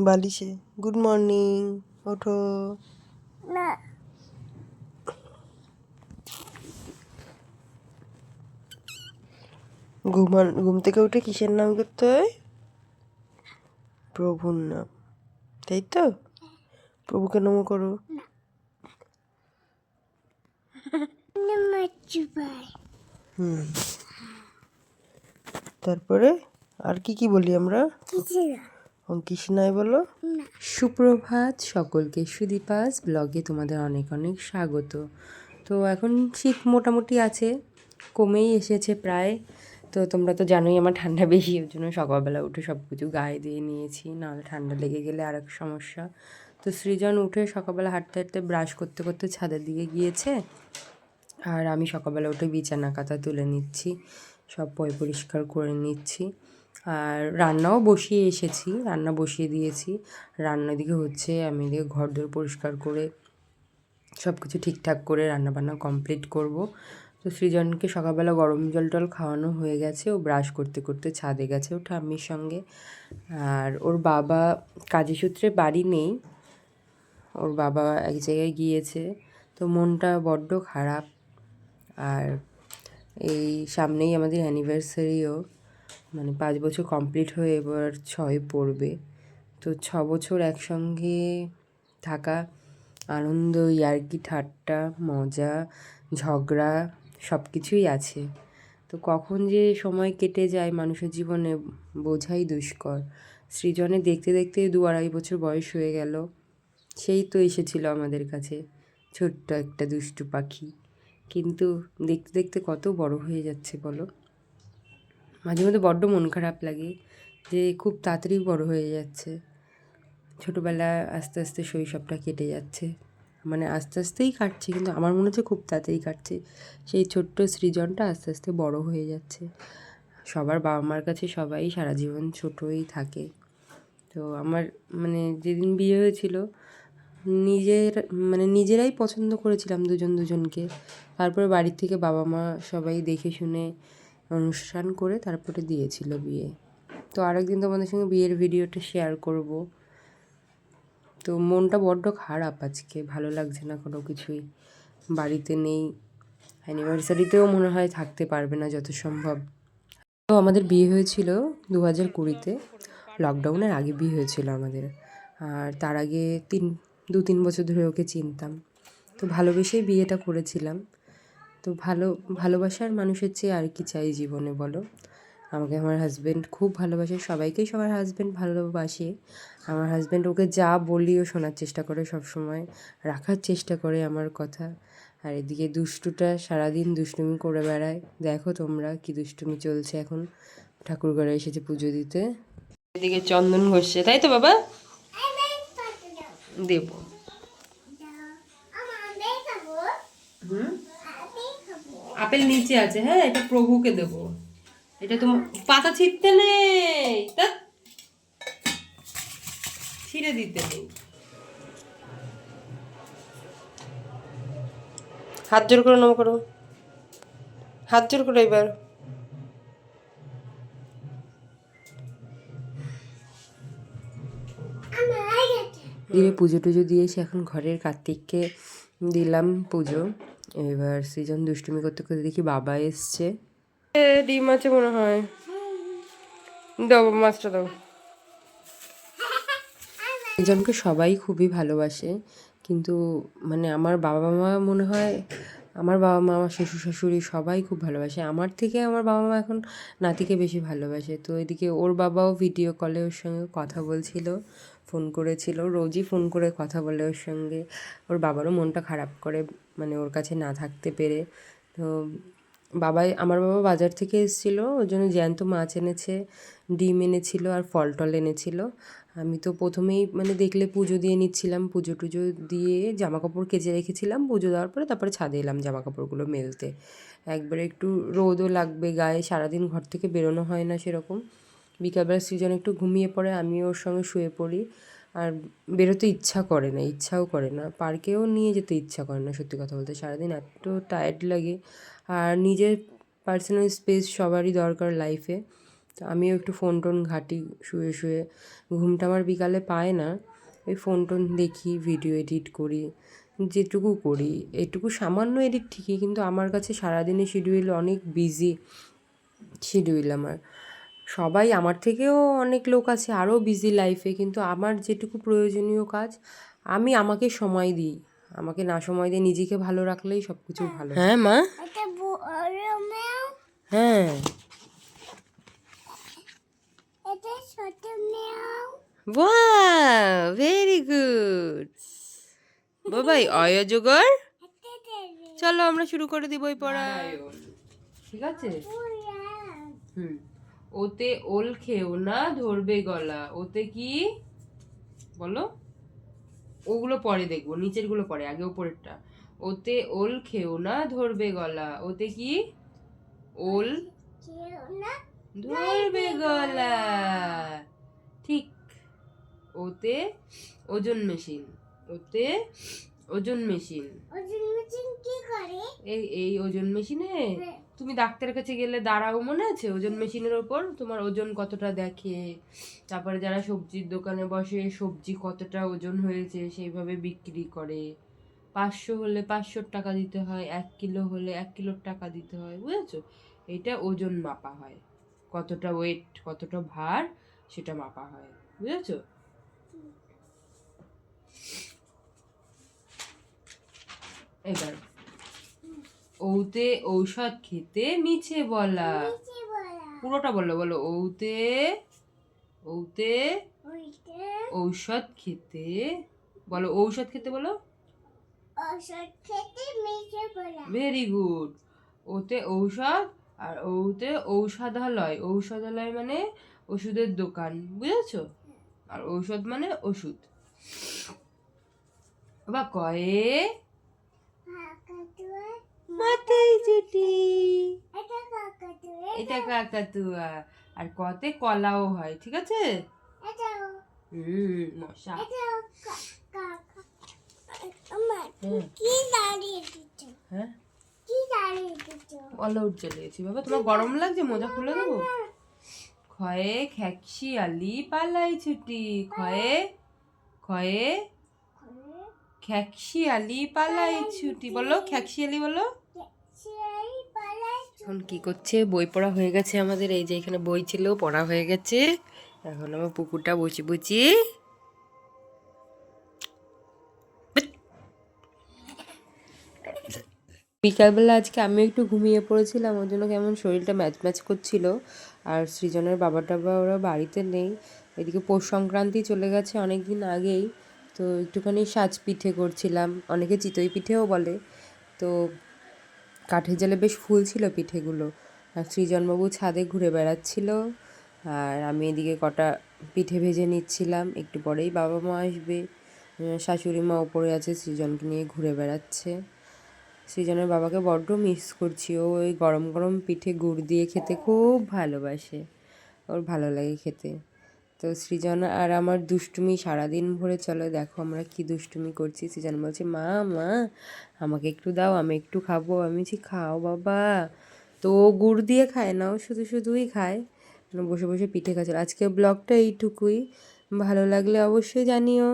বালিশে। Good morning ওঠো। না। ঘুমান ঘুম থেকে উঠে কিসের নাম করতে হয়? প্রভুর নাম। তাই তো? প্রভুকে নম করো। হুম। তারপরে আর কি কি বলি আমরা? কিছু না অঙ্কিসনায় বলো সুপ্রভাত সকলকে। সুদীপাস ব্লগে তোমাদের অনেক অনেক স্বাগত। তো এখন শীত মোটামুটি আছে কমেই এসেছে প্রায়। তো তোমরা তো জানোই আমার ঠান্ডা বেশি ওর জন্য সকালবেলা উঠে সব কিছু গায়ে দিয়ে নিয়েছি। নাহলে ঠান্ডা লেগে গেলে আর এক সমস্যা। তো সৃজন উঠে সকালবেলা হাঁটতে হাঁটতে ব্রাশ করতে করতে ছাদের দিকে গিয়েছে। আর আমি সকালবেলা উঠে বিছানা কাতা তুলে নিচ্ছি সব পয় পরিষ্কার করে নিচ্ছি। আর রান্নাও বসিয়ে এসেছি, রান্না বসিয়ে দিয়েছি। রান্না দিকে হচ্ছে আমি এদিকে ঘর দোর পরিষ্কার করে সব কিছু ঠিকঠাক করে রান্নাবান্না কমপ্লিট করব। তো সৃজনকে সকালবেলা গরম জল টল খাওয়ানো হয়ে গেছে, ও ব্রাশ করতে করতে ছাদে গেছে ও ঠাম্মির সঙ্গে। আর ওর বাবা কাজী সূত্রে বাড়ি নেই, ওর বাবা এক জায়গায় গিয়েছে, তো মনটা বড্ড খারাপ। আর এই সামনেই আমাদের অ্যানিভার্সারিও মানে পাঁচ বছর কমপ্লিট হয়ে এবার ছয় পড়বে। তো ছ বছর একসঙ্গে থাকা আনন্দ, ইয়ার্কি, ঠাট্টা, মজা, ঝগড়া সব কিছুই আছে। তো কখন যে সময় কেটে যায় মানুষের জীবনে বোঝাই দুষ্কর। সৃজনে দেখতে দেখতে দু আড়াই বছর বয়স হয়ে গেল। সেই তো এসেছিল আমাদের কাছে ছোট্ট একটা দুষ্টু পাখি। কিন্তু দেখতে দেখতে কত বড় হয়ে যাচ্ছে বলো? মাঝে মধ্যে বড্ড মন খারাপ লাগে যে খুব তাড়াতাড়ি বড় হয়ে যাচ্ছে। ছোটোবেলা আস্তে আস্তে শৈশবটা কেটে যাচ্ছে। মানে আস্তে আস্তেই কাটছে, কিন্তু আমার মনে হচ্ছে খুব তাড়াতাড়ি কাটছে। সেই ছোট্ট সৃজনটা আস্তে আস্তে বড় হয়ে যাচ্ছে। সবার বাবা মার কাছে সবাই সারা জীবন ছোটই থাকে। তো আমার মানে যেদিন বিয়ে হয়েছিল, নিজের মানে নিজেরাই পছন্দ করেছিলাম দুজন দুজনকে। তারপরে বাড়ির থেকে বাবা মা সবাই দেখে শুনে অনুষ্ঠান করে তারপরে দিয়েছিল বিয়ে। তো আরেকদিন তোমাদের সঙ্গে বিয়ের ভিডিওটা শেয়ার করব। তো মনটা বড্ড খারাপ আজকে, ভালো লাগছে না কোনো কিছুই। বাড়িতে নেই অ্যানিভার্সারিতেও মনে হয় থাকতে পারবে না যত সম্ভব। তো আমাদের বিয়ে হয়েছিল দু হাজার কুড়িতে লকডাউনের আগে বিয়ে হয়েছিল আমাদের। আর তার আগে তিন দু তিন বছর ধরে ওকে চিনতাম। তো ভালোবেসেই বিয়েটা করেছিলাম। তো ভালো, ভালোবাসার মানুষের চেয়ে আর কি চাই জীবনে বলো? আমাকে আমার হাজব্যান্ড খুব ভালোবাসে, সবাইকেই সবার হাজব্যান্ড ভালোবাসে। আমার হাজব্যান্ড ওকে যা বলি ও শোনার চেষ্টা করে সব সময় রাখার চেষ্টা করে আমার কথা। আর এদিকে দুষ্টুটা সারাদিন দুষ্টুমি করে বেড়ায়। দেখো তোমরা কি দুষ্টুমি চলছে এখন। ঠাকুর ঘরে এসেছে পুজো দিতে। এদিকে চন্দন ঘষছে, তাই তো বাবা? দেব আমার দেখাবো হুম আমি খাব আপেল নিচে আছে হ্যাঁ এটা প্রভুকে দেব। এটা তোমার পাতা ছিঁড়তে নেই তা ছিঁড়ে দিতে নেই। হাত জোর করে নম করো। হাত জোর করো এবার। দিয়ে পুজো টুজো দিয়ে এসে এখন ঘরের কার্তিককে দিলাম পুজো। এবার সৃজন দুষ্টুমি করতে করতে দেখি বাবা এসছে। এ, ডিম আছে মনে হয়। দাও মাছটা দাও। সৃজনকে সবাই খুবই ভালোবাসে কিন্তু মানে আমার বাবা মা মনে হয় আমার বাবা মা আমার শ্বশুর শাশুড়ি সবাই খুব ভালোবাসে। আমার থেকে আমার বাবা মা এখন নাতিকে বেশি ভালোবাসে। তো এদিকে ওর বাবাও ভিডিও কলে ওর সঙ্গে কথা বলছিল ফোন করেছিল। রোজই ফোন করে কথা বলে ওর সঙ্গে। ওর বাবারও মনটা খারাপ করে। মানে ওর কাছে না থাকতে পেরে। তো বাবাই, আমার বাবা বাজার থেকে এসেছিল, ওর জন্য জ্যান্ত মাছ এনেছে, ডিম এনেছিল আর ফল টল এনেছিল। আমি তো প্রথমেই মানে দেখলে পুজো দিয়ে নিচ্ছিলাম, পুজো টুজো দিয়ে জামা কাপড় কেচে রেখেছিলাম, পুজো দেওয়ার পরে তারপরে ছাদে এলাম জামা কাপড়গুলো মেলতে। একবারে একটু রোদও লাগবে গায়ে, সারাদিন ঘর থেকে বেরোনো হয় না সেরকম। বিকালবেলা সৃজন একটু ঘুমিয়ে পড়ে আমি ওর সঙ্গে শুয়ে পড়ি। আর বেরোতে ইচ্ছা করে না, ইচ্ছাও করে না। পার্কেও নিয়ে যেতে ইচ্ছা করে না, সত্যি কথা বলতে। সারাদিন এত টায়ার্ড লাগে। আর নিজের পার্সোনাল স্পেস সবারই দরকার লাইফে তো আমিও একটু ফোন টোন ঘাঁটি, শুয়ে শুয়ে। ঘুমটা আমার বিকালে পায় না। ওই ফোন টোন দেখি ভিডিও এডিট করি, যেটুকু করি। এটুকু সামান্য এডিট ঠিকই, কিন্তু আমার কাছে সারাদিনের শিডিউল অনেক বিজি শিডিউল আমার। সবাই আমার থেকেও অনেক লোক আছে আরও বিজি লাইফে কিন্তু আমার যেটুকু প্রয়োজনীয় কাজ আমি আমাকে সময় দিই। আমাকে না সময় দিয়ে নিজেকে ভালো রাখলেই সব কিছু ভালো। হ্যাঁ মা? হ্যাঁ। ভেরি গুড বাবাই অয়জগর চলো আমরা শুরু করে দিব বই পড়া। ঠিক আছে? হুম। ওতে ওল খেও না, ধরবে গলা। ওতে কি? বলো। ওগুলো পরে দেখব নিচেরগুলো পরে, আগে ওপরেরটা। ওতে ওল খেও না, ধরবে গলা। ওতে কি? ওল ধরবে গলা। ঠিক। ওতে ওজন মেশিন। ওতে ওজন মেশিন ওজন মেশিন কি করে? এই এই ওজন মেশিনে হ্যাঁ। তুমি ডাক্তারের কাছে গেলে দাঁড়াও মনে আছে? ওজন মেশিনের ওপর তোমার ওজন কতটা দেখে? তারপরে যারা সবজির দোকানে বসে সবজি কতটা ওজন হয়েছে সেইভাবে বিক্রি করে। পাঁচশো হলে পাঁচশোর টাকা দিতে হয় এক কিলো হলে এক কিলোর টাকা দিতে হয় বুঝেছ? এটা ওজন মাপা হয়। কতটা ওয়েট কতটা ভার সেটা মাপা হয় বুঝেছ? এবার ওতে ঔষধ খেতে মিছে বলা। পুরোটা বলো বলো ওতে ওতে ঔষধ খেতে বলো ঔষধ খেতে বলো? খেতে ভেরি গুড ওতে ঔষধ আর ওতে ঔষধালয়। ঔষধালয় মানে ওষুধের দোকান বুঝেছ? আর ঔষধ মানে ওষুধ। বা কয়ে মাথায় চুটি। এটা কাকাতুয়া আর কতে কলাও হয় ঠিক আছে? হুম মশা। দিচ্ছ? হ্যাঁ? চলেছি বাবা তোমার গরম লাগছে? মোজা খুলে দেবো? খয়ে খ্যাকশি আলি পালাই ছুটি। খয়ে খয়ে খ্যাকশি আলি পালাই ছুটি। বলো খ্যাকশি আলি বলো। এখন কি করছে? বই পড়া হয়ে গেছে আমাদের। এই যে এখানে বই ছিল, পড়া হয়ে গেছে। এখন আমার পুকুরটা বসি বুঝি বিকালবেলা আজকে আমি একটু ঘুমিয়ে পড়েছিলাম, ওর জন্য কেমন শরীরটা ম্যাচ ম্যাচ করছিল। আর সৃজনের বাবা টাবা ওরা বাড়িতে নেই। এদিকে পৌষ সংক্রান্তি চলে গেছে অনেক দিন আগেই। তো একটুখানি সাজ পিঠে করছিলাম। অনেকে চিতই পিঠেও বলে। তো কাঠের জালে বেশ ফুল ছিল পিঠেগুলো। আর সৃজনবাবু ছাদে ঘুরে বেড়াচ্ছিল। আর আমি এদিকে কটা পিঠে ভেজে নিচ্ছিলাম। একটু পরেই বাবা মা আসবে। শাশুড়ি মা ওপরে আছে, সৃজনকে নিয়ে ঘুরে বেড়াচ্ছে। সৃজনের বাবাকে বড্ড মিস করছি। ও ওই গরম গরম পিঠে গুড় দিয়ে খেতে খুব ভালোবাসে। ওর ভালো লাগে খেতে। তো সৃজন আর আমার দুষ্টুমি সারাদিন ভরে চলো। দেখো আমরা কি দুষ্টুমি করছি। সৃজন বলছে, মা মা, আমাকে একটু দাও, আমি একটু খাব। আমি বলছি, খাও বাবা। তো গুড় দিয়ে খায় না, ও শুধু শুধুই খায়। বসে বসে পিঠে খাচ্ছিল আজকে ব্লগটা এইটুকুই। ভালো লাগলে অবশ্যই জানিও।